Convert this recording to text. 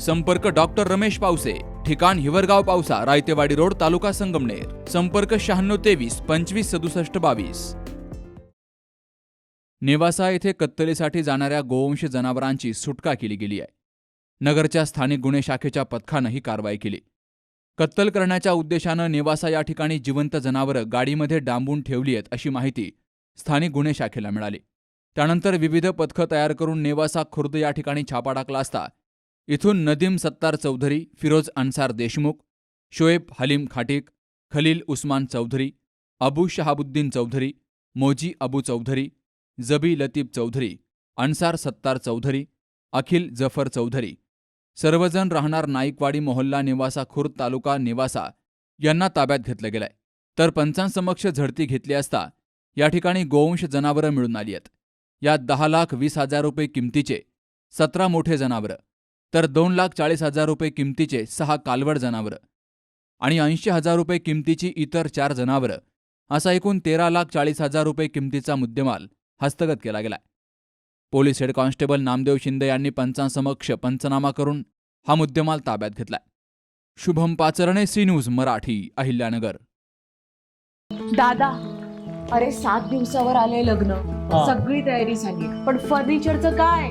संपर्क डॉक्टर रमेश पावसे ठिकाण हिवरगाव पावसा रायतेवाडी रोड तालुका संगमनेर. संपर्क शहाण्णव तेवीस पंचवीस सदुसष्ट बावीस. नेवासा येथे कत्तलीसाठी जाणाऱ्या गोवंश जनावरांची सुटका केली गेली आहे. नगरच्या स्थानिक गुन्हे शाखेच्या पथकानं ही कारवाई केली. कत्तल करण्याच्या उद्देशानं नेवासा या ठिकाणी जिवंत जनावरं गाडीमध्ये डांबून ठेवली आहेत अशी माहिती स्थानिक गुन्हे शाखेला मिळाली. त्यानंतर विविध पथकं तयार करून नेवासा खुर्द या ठिकाणी छापा टाकला असता इथून नदीम सत्तार चौधरी फिरोज अन्सार देशमुख शोएब हलीम खाटीक खलील उस्मान चौधरी अबू शहाबुद्दीन चौधरी मोजी अबू चौधरी जबी लतीफ चौधरी अन्सार सत्तार चौधरी अखिल जफर चौधरी सर्वजण राहणार नाईकवाडी मोहल्ला निवासा खुर्द तालुका निवासा यांना ताब्यात घेतलं गेलंय. तर पंचांसमक्ष झडती घेतली असता या ठिकाणी गोवंश जनावरं मिळून आली आहेत. यात दहा लाख वीस हजार रुपये किमतीचे सतरा मोठे जनावरं तर दोन लाख चाळीस हजार रुपये किमतीचे सहा कालवड जनावरं आणि ऐंशी हजार रुपये किमतीची इतर चार जनावरं असा एकूण तेरा लाख चाळीस हजार रुपये किमतीचा मुद्देमाल हस्तगत केला गेलाय. Police head constable Namdev Shinde यांनी पंचांसमक्ष पंचनामा करून हा मुद्देमाल ताब्यात घेतलाय. Shubham Pacharne C news Marathi Ahilyanagar. दादा अरे सात दिवसावर आले लग्न. सगळी तयारी झाली. पण फर्निचरचं काय?